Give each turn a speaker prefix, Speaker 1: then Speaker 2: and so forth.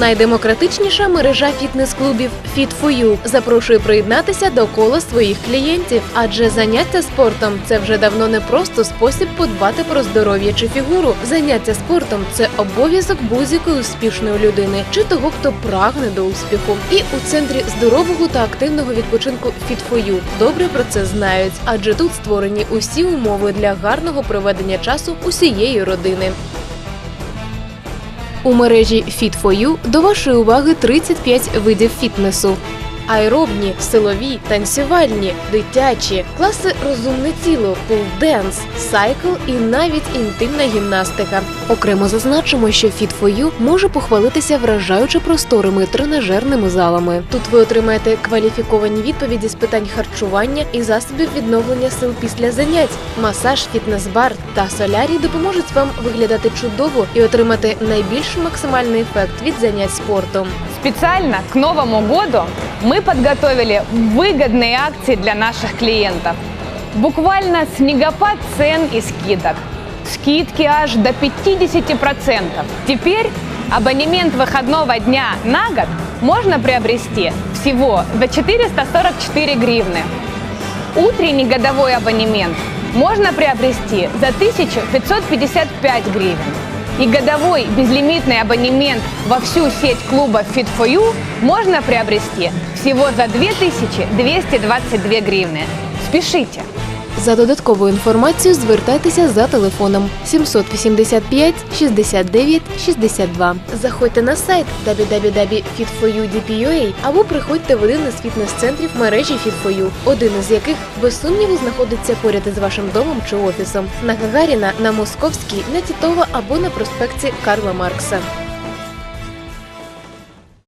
Speaker 1: Найдемократичніша мережа фітнес-клубів Fit4U запрошує приєднатися до кола своїх клієнтів, адже заняття спортом це вже давно не просто спосіб подбати про здоров'я чи фігуру. Заняття спортом це обов'язок будь-якої успішної людини чи того, хто прагне до успіху. І у центрі здорового та активного відпочинку Fit4U добре про це знають, адже тут створені усі умови для гарного проведення часу усієї родини. У мережі Fit4U до вашої уваги 35 видів фітнесу. Аеробні, силові, танцювальні, дитячі, класи розумне тіло, пулденс, сайкл і навіть інтимна гімнастика. Окремо зазначимо, що Fit4U може похвалитися вражаюче просторими тренажерними залами. Тут ви отримаєте кваліфіковані відповіді з питань харчування і засобів відновлення сил після занять. Масаж, фітнес-бар та солярій допоможуть вам виглядати чудово і отримати найбільш максимальний ефект від занять спортом.
Speaker 2: Специально к Новому году мы подготовили выгодные акции для наших клиентов. Буквально снегопад цен и скидок. Скидки аж до 50%. Теперь абонемент выходного дня на год можно приобрести всего за 444 гривны. Утренний годовой абонемент можно приобрести за 1555 гривен. И годовой безлимитный абонемент во всю сеть клуба Fit4U можно приобрести всего за 2222 гривны. Спешите!
Speaker 1: За додатковою інформацією звертайтеся за телефоном 785 69 62. Заходьте на сайт www.fit4u.dp.ua або приходьте в один із фітнес-центрів мережі Fit4U, один із яких без сумніву знаходиться поряд із вашим домом чи офісом на Гагаріна, на Московській, на Тітова або на проспекті Карла Маркса.